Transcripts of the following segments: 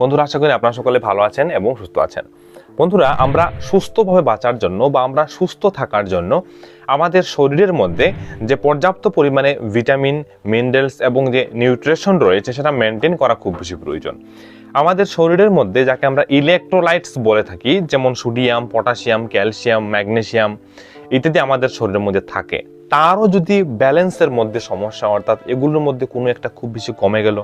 বন্ধুরা, আশা করি আপনারা সকলে ভালো আছেন এবং সুস্থ আছেন। বন্ধুরা, আমরা সুস্থভাবে বাঁচার জন্য বা আমরা সুস্থ থাকার জন্য আমাদের শরীরের মধ্যে যে পর্যাপ্ত পরিমাণে ভিটামিন, মিনারেলস এবং যে নিউট্রিশন রয়েছে, সেটা মেনটেন করা খুব বেশি প্রয়োজন। আমাদের শরীরের মধ্যে যাকে আমরা ইলেকট্রোলাইটস বলে থাকি, যেমন সোডিয়াম পটাশিয়াম ক্যালসিয়াম ম্যাগনেশিয়াম ইত্যাদি আমাদের শরীরের মধ্যে থাকে। তারও যদি ব্যালেন্সের মধ্যে সমস্যা, অর্থাৎ এগুলোর মধ্যে কোনো একটা খুব বেশি কমে গেল,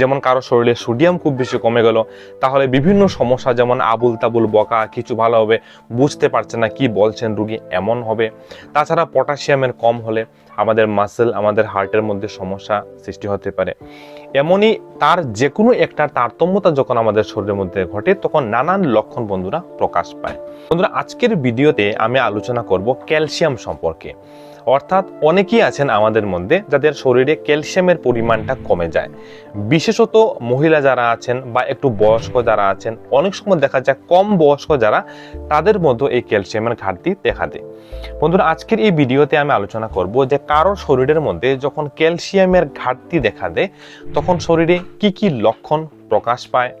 যেমন কারও শরীরে সোডিয়াম খুব বেশি কমে গেল, তাহলে বিভিন্ন সমস্যা যেমন আবুল তাবুল বকা, কিছু ভালো হবে, বুঝতে পারছে না কি বলছেন রুগী, এমন হবে। তাছাড়া পটাশিয়ামের কম হলে আমাদের মাসেল আমাদের হার্টের মধ্যে সমস্যা সৃষ্টি হতে পারে। এমনই তার যে কোনো একটা তারতম্যতা যখন আমাদের শরীরের মধ্যে ঘটে, তখন নানান লক্ষণ বন্ধুরা প্রকাশ পায়। বন্ধুরা, আজকের ভিডিওতে আমি আলোচনা করব ক্যালসিয়াম সম্পর্কে। অর্থাৎ অনেকেই আছেন আমাদের মধ্যে যাদের শরীরে ক্যালসিয়ামের পরিমাণটা কমে যায়। বিশেষত মহিলা যারা আছেন বা একটু বয়স্ক যারা আছেন, অনেক সময় দেখা যায় কম বয়স্ক যারা, তাদের মধ্যে এই ক্যালসিয়ামের ঘাটতি দেখা দেয়। বন্ধুরা, আজকের এই ভিডিওতে আমি আলোচনা করব যে কারও শরীরের মধ্যে যখন ক্যালসিয়ামের ঘাটতি দেখা দেয়, তখন শরীরে কি কি লক্ষণ প্রকাশ পায়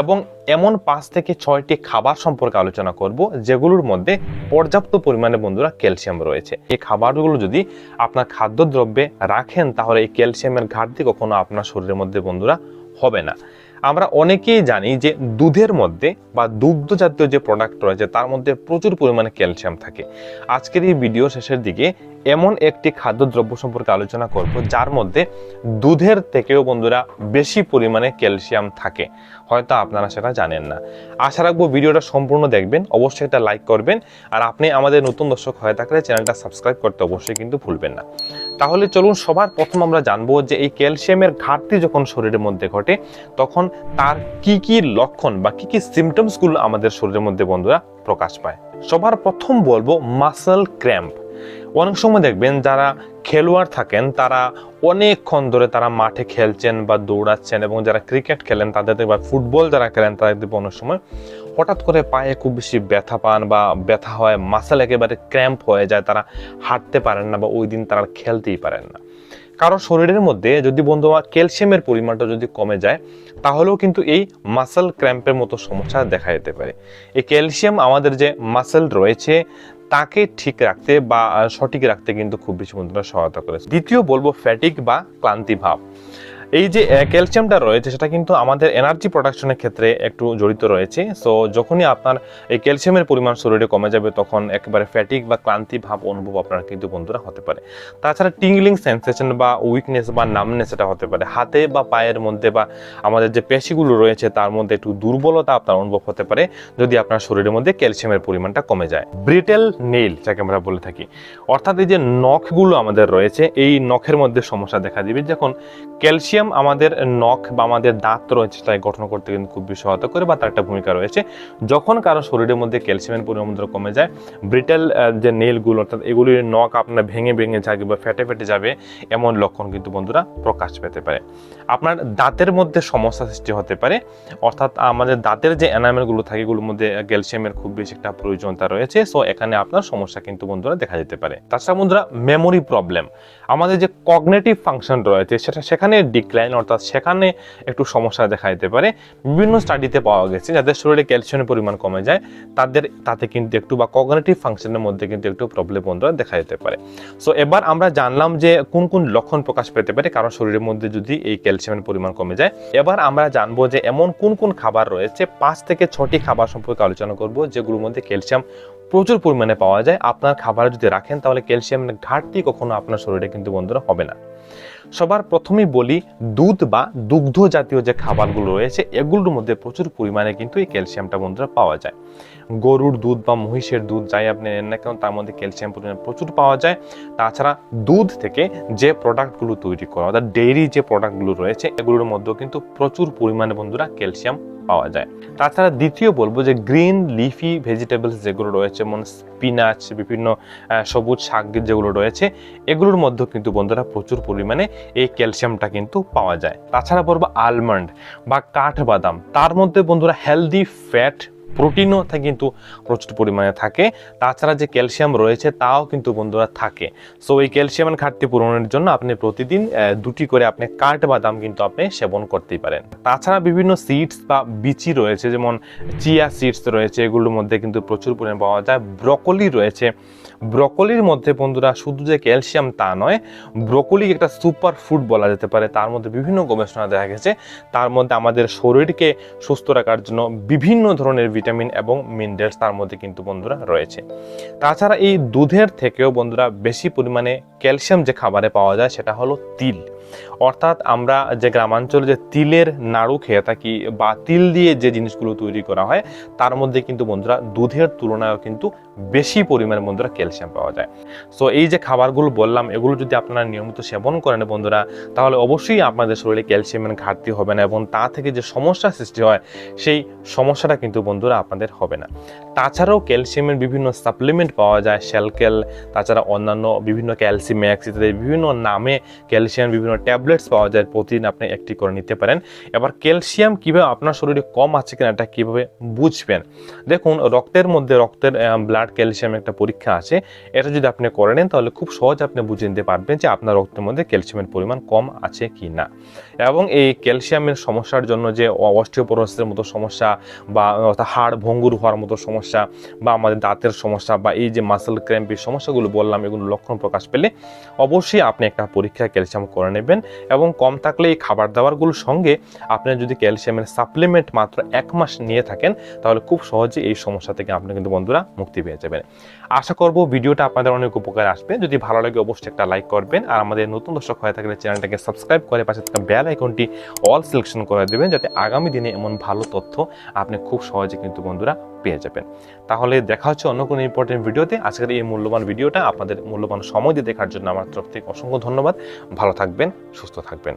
এবং এমন পাঁচ থেকে ছয়টি খাবার সম্পর্কে আলোচনা করব, যেগুলোর মধ্যে পর্যাপ্ত পরিমাণে বন্ধুরা ক্যালসিয়াম রয়েছে। এই খাবারগুলো যদি আপনার খাদ্যদ্রব্যে রাখেন, তাহলে এই ক্যালসিয়ামের ঘাটতি কখনো আপনার শরীরের মধ্যে বন্ধুরা হবে না। আমরা অনেকেই জানি যে দুধের মধ্যে বা দুগ্ধ জাতীয় যে প্রোডাক্ট রয়েছে, তার মধ্যে প্রচুর পরিমাণে ক্যালসিয়াম থাকে। আজকের এই ভিডিও শেষের দিকে এমন একটি খাদ্যদ্রব্য সম্পর্কে আলোচনা করব, যার মধ্যে দুধের থেকেও বন্ধুরা বেশি পরিমাণে ক্যালসিয়াম থাকে। হয়তো আপনারা সেটা জানেন না। আশা রাখব ভিডিওটা সম্পূর্ণ দেখবেন, অবশ্যই একটা লাইক করবেন, আর আপনি আমাদের নতুন দর্শক হয়ে থাকলে চ্যানেলটা সাবস্ক্রাইব করতে অবশ্যই কিন্তু ভুলবেন না। তাহলে চলুন সবার প্রথম আমরা জানব যে এই ক্যালসিয়ামের ঘাটতি যখন শরীরের মধ্যে ঘটে, তখন তার কি কি লক্ষণ বা কি কি সিমটমসগুলো আমাদের শরীরের মধ্যে বন্ধুরা প্রকাশ পায়। সবার প্রথম বলব মাসেল ক্র্যাম্প অনেক সময় দেখবেন যারা খেলোয়াড় থাকেন, তারা অনেকক্ষণ ধরে তারা মাঠে খেলছেন বা দৌড়াচ্ছেন এবং যারা ক্রিকেট খেলেন, তাদের বা ফুটবল যারা খেলেন, তাদের দেখবে অনেক সময় হঠাৎ করে পায়ে খুব বেশি ব্যথা পান বা ব্যথা হয় মাসেল একেবারে ক্র্যাম্প হয়ে যায়, তারা হাঁটতে পারেন না বা ওই দিন তারা খেলতেই পারেন না। কারও শরীরের মধ্যে যদি বন্ধু ক্যালসিয়ামের পরিমাণটা যদি কমে যায়, তাহলেও কিন্তু এই মাসেল ক্র্যাম্পের মতো সমস্যা দেখা যেতে পারে। এই ক্যালসিয়াম আমাদের যে মাসেল রয়েছে তাকে ঠিক রাখতে বা সঠিক রাখতে কিন্তু খুব বেশি বন্ধুরা সহায়তা করে দ্বিতীয় বলব ফ্যাটিক বা ক্লান্তি ভাব। এই যে ক্যালসিয়ামটা রয়েছে, সেটা কিন্তু আমাদের এনার্জি প্রোডাকশনের ক্ষেত্রে একটু জড়িত রয়েছে। সো যখনই আপনার এই ক্যালসিয়ামের পরিমাণ শরীরে কমে যাবে, তখন একেবারে ফ্যাটিক বা ক্লান্তি ভাব অনুভব আপনার কিন্তু বন্ধুরা হতে পারে। তাছাড়া টিংলিং সেন্সেশন বা উইকনেস বা নামনেস এটা হতে পারে। হাতে বা পায়ের মধ্যে বা আমাদের যে পেশিগুলো রয়েছে, তার মধ্যে একটু দুর্বলতা আপনার অনুভব হতে পারে, যদি আপনার শরীরের মধ্যে ক্যালসিয়ামের পরিমাণটা কমে যায়। ব্রিটেল নেইল যাকে আমরা বলে থাকি। অর্থাৎ এই যে, নখগুলো আমাদের রয়েছে, এই নখের মধ্যে সমস্যা দেখা দিবে। যখন ক্যালসিয়াম আমাদের নখ বা আমাদের দাঁত রয়েছে তাই গঠন করতে কিন্তু খুব বেশি সহায়তা করে বা তার একটা ভূমিকা রয়েছে। যখন কারও শরীরের মধ্যে ক্যালসিয়ামের পরিমাণ কমে যায়, ব্রিটেল যে নেলগুলো অর্থাৎ এগুলির নখ আপনার ভেঙে ভেঙে যাবে বা ফেটে ফেটে যাবে, এমন লক্ষণ কিন্তু বন্ধুরা প্রকাশ পেতে পারে। আপনার দাঁতের মধ্যে সমস্যা সৃষ্টি হতে পারে, অর্থাৎ আমাদের দাঁতের যে এনামেলগুলো থাকে এগুলোর মধ্যে ক্যালসিয়ামের খুব বেশি একটা প্রয়োজনতা রয়েছে সো এখানে আপনার সমস্যা কিন্তু বন্ধুরা দেখা যেতে পারে। তাছাড়া বন্ধুরা মেমোরি প্রবলেম আমাদের যে কগনেটিভ ফাংশন রয়েছে, সেটা সেখানে ডিক্লাইন অর্থাৎ সেখানে একটু সমস্যা দেখা যেতে পারে। বিভিন্ন স্টাডিতে পাওয়া গেছে, যাদের শরীরে ক্যালসিয়ামের পরিমাণ কমে যায়, তাদের, তাতে কিন্তু একটু বা কগনেটিভ ফাংশনের মধ্যে কিন্তু একটু প্রবলেম বন্ধুরা দেখা যেতে পারে। সো এবার আমরা জানলাম যে কোন কোন লক্ষণ প্রকাশ পেতে পারে কারণ শরীরের মধ্যে যদি এই ক্যালসিয়ামের পরিমাণ কমে যায়। এবার আমরা জানব যে এমন কোন কোন খাবার রয়েছে, পাঁচ থেকে ছটি খাবার সম্পর্কে আলোচনা করব, যেগুলোর মধ্যে ক্যালসিয়াম প্রচুর পরিমাণে পাওয়া যায়। আপনার খাবার যদি রাখেন, তাহলে ক্যালসিয়ামের ঘাটতি কখনো আপনার শরীরে কিন্তু বন্ধুরা হবে না। সবার প্রথমেই বলি, দুধ বা দুগ্ধ জাতীয় যে খাবারগুলো রয়েছে, এগুলোর মধ্যে প্রচুর পরিমাণে কিন্তু এই ক্যালসিয়ামটা বন্ধুরা পাওয়া যায়। গরুর দুধ বা মহিষের দুধ যাই আপনি নেন না কেন, তার মধ্যে ক্যালসিয়াম পরিমাণ প্রচুর পাওয়া যায়। তাছাড়া দুধ থেকে যে প্রোডাক্টগুলো তৈরি করা, অর্থাৎ ডেইরি যে প্রোডাক্টগুলো রয়েছে, এগুলোর মধ্যেও কিন্তু প্রচুর পরিমাণে বন্ধুরা ক্যালসিয়াম পাওয়া যায়। তাছাড়া দ্বিতীয় বলব যে গ্রিন লিফি ভেজিটেবলস যেগুলো রয়েছে, যেমন স্পিনাচ বিভিন্ন সবুজ শাক যেগুলো রয়েছে, এগুলোর মধ্যেও কিন্তু বন্ধুরা প্রচুর পরিমাণে এই ক্যালসিয়ামটা কিন্তু পাওয়া যায়। তাছাড়া বলব আলমন্ড বা কাঠবাদাম, তার মধ্যে বন্ধুরা হেলদি ফ্যাট প্রোটিনও কিন্তু প্রচুর পরিমাণে থাকে। তাছাড়া যে ক্যালসিয়াম রয়েছে তাও কিন্তু বন্ধুরা থাকে। সো এই ক্যালসিয়ামের ঘাটতি পূরণের জন্য আপনি প্রতিদিন দুটি করে আপনি কাঠ বাদাম কিন্তু আপনি সেবন করতেই পারেন। তাছাড়া বিভিন্ন সিডস বা বিচি রয়েছে, যেমন চিয়া সিডস রয়েছে, এগুলোর মধ্যে কিন্তু প্রচুর পরিমাণে পাওয়া যায়। ব্রকলি রয়েছে ব্রকলির মধ্যে বন্ধুরা শুধু যে ক্যালসিয়াম তা নয়, ব্রকলি একটা সুপার ফুড বলা যেতে পারে। তার মধ্যে বিভিন্ন গবেষণা দেখা গেছে। তার মধ্যে আমাদের শরীরকে সুস্থ রাখার জন্য বিভিন্ন ধরনের ভিটামিন এবং মিনারেলস তার মধ্যে কিন্তু বন্ধুরা রয়েছে। তাছাড়া এই দুধের থেকেও বন্ধুরা বেশি পরিমাণে ক্যালসিয়াম যে খাবারে পাওয়া যায়, সেটা হলো তিল। অর্থাৎ আমরা যে গ্রামাঞ্চলে যে তিলের নাড়ু খেয়ে থাকি বা তিল দিয়ে যে জিনিসগুলো তৈরি করা হয়, তার মধ্যে কিন্তু বন্ধুরা দুধের তুলনায়ও কিন্তু বেশি পরিমাণে বন্ধুরা ক্যালসিয়াম পাওয়া যায়। সো এই যে খাবারগুলো বললাম, এগুলো যদি আপনারা নিয়মিত সেবন করেন বন্ধুরা, তাহলে অবশ্যই আপনাদের শরীরে ক্যালসিয়ামের ঘাটতি হবে না এবং তা থেকে যে সমস্যা সৃষ্টি হয়, সেই সমস্যাটা কিন্তু বন্ধুরা আপনাদের হবে না। তাছাড়াও ক্যালসিয়ামের বিভিন্ন সাপ্লিমেন্ট পাওয়া যায়, শ্যালকেল, তাছাড়া অন্যান্য বিভিন্ন ক্যালসিম্যাক্স ইত্যাদি বিভিন্ন নামে ক্যালসিয়াম বিভিন্ন ট্যাবলেটস পাওয়া যায়, প্রতিদিন আপনি একটি করে নিতে পারেন। এবার ক্যালসিয়াম কীভাবে আপনার শরীরে কম আছে কিনা এটা কীভাবে বুঝবেন? দেখুন, রক্তের মধ্যে রক্তের ব্লাড ক্যালসিয়াম একটা পরীক্ষা আছে। এটা যদি আপনি করে নেন, তাহলে খুব সহজ আপনি বুঝে নিতে পারবেন যে আপনার রক্তের মধ্যে ক্যালসিয়ামের পরিমাণ কম আছে কি না এবং এই ক্যালসিয়ামের সমস্যার জন্য যে অস্টিওপোরোসিসের মতো সমস্যা বা, অর্থাৎ হাড় ভঙ্গুর হওয়ার মতো সমস্যা বা, আমাদের দাঁতের সমস্যা বা, এই যে মাসেল ক্র্যাম্পের সমস্যাগুলো বললাম, এগুলো লক্ষণ প্রকাশ পেলে অবশ্যই আপনি একটা পরীক্ষা ক্যালসিয়াম করে নেবেন। এবং কম থাকলে এই খাবার দাবারগুলোর সঙ্গে আপনি যদি ক্যালসিয়ামের সাপ্লিমেন্ট মাত্র এক মাস নিয়ে থাকেন, তাহলে খুব সহজে এই সমস্যা থেকে আপনি কিন্তু বন্ধুরা মুক্তি পেয়ে যাবেন। আশা করব ভিডিওটা আপনাদের অনেক উপকার আসবে। যদি ভালো লাগে অবশ্যই একটা লাইক করবেন আর আমাদের নতুন দর্শক হয়ে থাকলে চ্যানেলটাকে সাবস্ক্রাইব করে পাশে থাকা বেল আইকনটি অল সিলেকশন করে দেবেন, যাতে আগামী দিনে এমন ভালো তথ্য আপনি খুব সহজে কিন্তু বন্ধুরা পেয়ে যাবেন। তাহলে দেখা হচ্ছে অন্য কোনো ইম্পর্টেন্ট ভিডিওতে আজকের এই মূল্যবান ভিডিওটা আপনাদের মূল্যবান সময় দিয়ে দেখার জন্য আমার তরফ থেকে অসংখ্য ধন্যবাদ। ভালো থাকবেন, সুস্থ থাকবেন।